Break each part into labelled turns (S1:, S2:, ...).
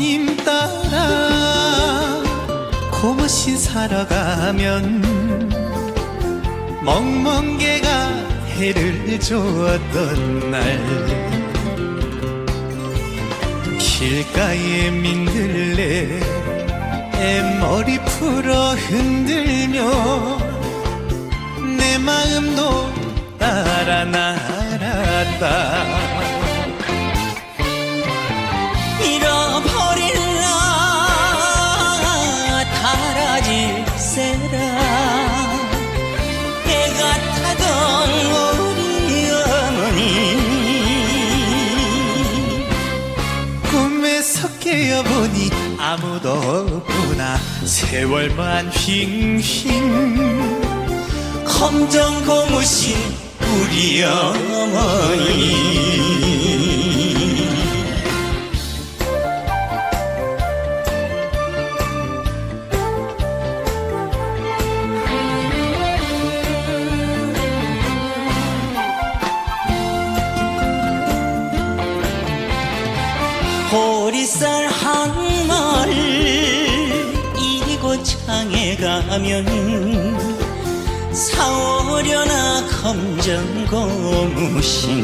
S1: 하나님 따라 고무신 사러 가면 멍멍개가 해를 주었던 날. 길가에 민들레 애 머리 풀어 흔들며 내 마음도 따라 날았다.
S2: 달아질세라. 애가 타던 우리 어머니.
S1: 꿈에서 깨어보니 아무도 없구나. 세월만 휑휑
S2: 검정 고무신 우리 어머니 가면 사오려나 검정 고무신.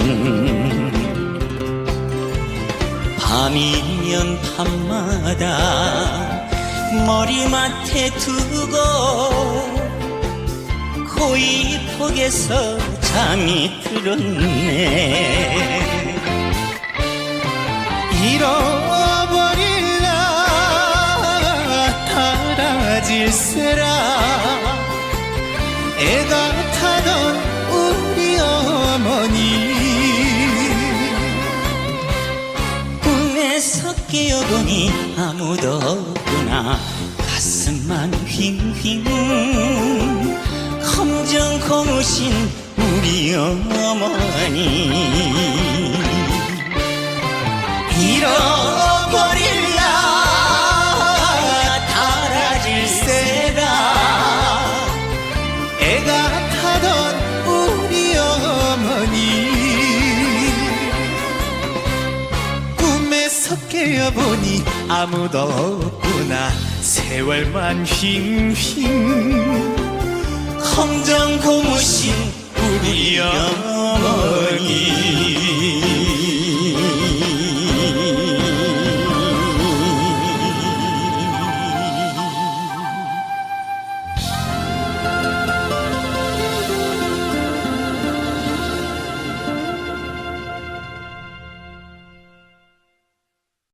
S2: 밤이면 밤마다 머리맡에 두고 고이 폭에서 잠이 들었네.
S1: 잃어 달아질세라. 애가 타던 우리 어머니.
S2: 꿈에서 깨어보니 아무도 없구나. 가슴만 휑휑 검정 고무신 우리 어머니. 잃어
S1: 애가 타던 우리 어머니. 꿈에서 깨어보니 아무도 없구나. 세월만 휑휑
S2: 검정 고무신 우리 어머니